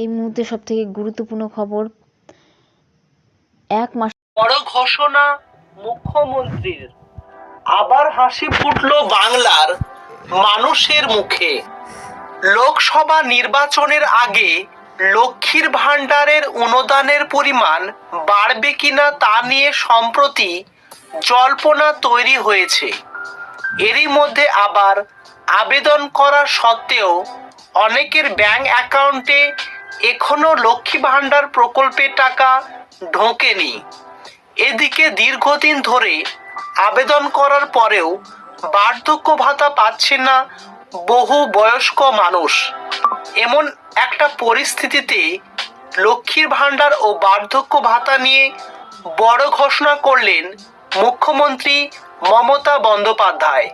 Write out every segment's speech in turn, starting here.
এই মুহূর্তে সব থেকে গুরুত্বপূর্ণ খবর, এক মাস বড় ঘোষণা মুখ্যমন্ত্রীর। আবার হাসি ফুটল বাংলার মানুষের মুখে। লোকসভা নির্বাচনের আগে লক্ষ্মীর ভাণ্ডারের অনুদানের পরিমাণ বাড়বে কিনা তা নিয়ে সম্প্রতি জল্পনা তৈরি হয়েছে। এরই মধ্যে আবার আবেদন করা সত্ত্বেও অনেকের ব্যাংক অ্যাকাউন্টে এখনও লক্ষ্মী ভাণ্ডার প্রকল্পের টাকা ঢোকেনি। এদিকে দীর্ঘদিন ধরে আবেদন করার পরেও বার্ধক্য ভাতা পাচ্ছে না বহু বয়স্ক মানুষ। এমন একটা পরিস্থিতিতে লক্ষ্মীর ভাণ্ডার ও বার্ধক্য ভাতা নিয়ে বড় ঘোষণা করলেন মুখ্যমন্ত্রী মমতা বন্দ্যোপাধ্যায়।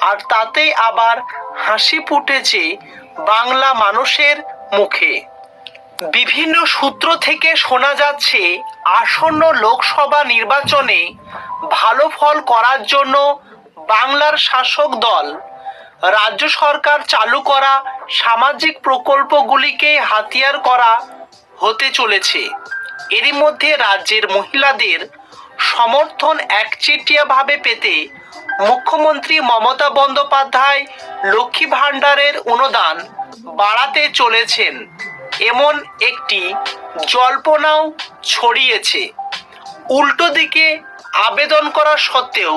আর তাতেই আবার হাসি ফুটেছে বাংলা মানুষের মুখে। বিভিন্ন সূত্র থেকে শোনা যাচ্ছে, আসন্ন লোকসভা নির্বাচনে ভালো ফল করার জন্য বাংলার শাসক দল, রাজ্য সরকার চালু করা সামাজিক প্রকল্পগুলিকে হাতিয়ার করা হতে চলেছে। এরই মধ্যে রাজ্যের মহিলাদের সমর্থন একচেটিয়াভাবে পেতে মুখ্যমন্ত্রী মমতা বন্দ্যোপাধ্যায় লক্ষ্মী ভাণ্ডারের অনুদান বাড়াতে চলেছেন। এমন একটি জল্পনাও ছড়িয়েছে। উল্টো দিকে আবেদন করা সত্ত্বেও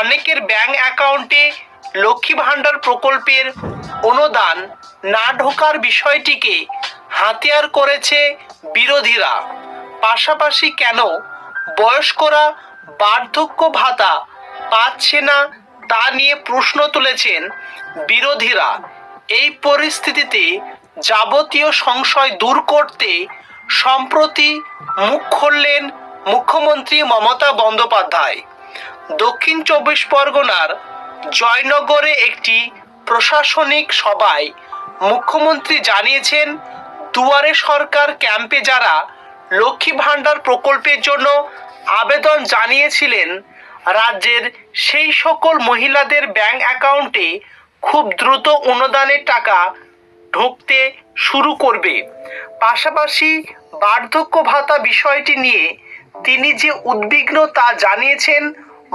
অনেকের ব্যাংক অ্যাকাউন্টে লক্ষ্মী ভাণ্ডার প্রকল্পের অনুদান না ঢোকার বিষয়টিকে হাতিয়ার করেছে বিরোধীরা। পাশাপাশি কেন বয়স্করা বার্ধক্য ভাতা পাচ্ছে না তা নিয়ে প্রশ্ন তুলেছেন বিরোধীরা। এই পরিস্থিতিতে যাবতীয় সংশয় দূর করতে সম্প্রতি মুখ খুললেন মুখ্যমন্ত্রী মমতা বন্দ্যোপাধ্যায়। দক্ষিণ চব্বিশ পরগনার জয়নগরে একটি প্রশাসনিক সভায় মুখ্যমন্ত্রী জানিয়েছেন, দুয়ারে সরকার ক্যাম্পে যারা লক্ষ্মী ভাণ্ডার প্রকল্পের জন্য আবেদন জানিয়েছিলেন, রাজ্যের সেই সকল মহিলাদের ব্যাংক অ্যাকাউন্টে খুব দ্রুত অনুদানের টাকা ঢুকতে শুরু করবে। পাশাপাশি বার্ধক্য ভাতা বিষয়টি নিয়ে তিনি যে উদ্বিগ্ন তা জানিয়েছেন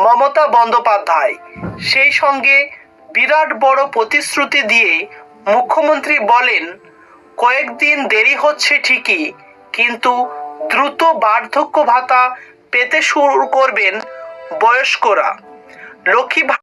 মমতা বন্দ্যোপাধ্যায়, সেই সঙ্গে বিরাট বড় প্রতিশ্রুতি দিয়ে মুখ্যমন্ত্রী বলেন, কয়েকদিন দেরি হচ্ছে ঠিকই, কিন্তু দ্রুত বার্ধক্য ভাতা পেতে শুরু করবেন বয়স্করা। লক্ষ্মী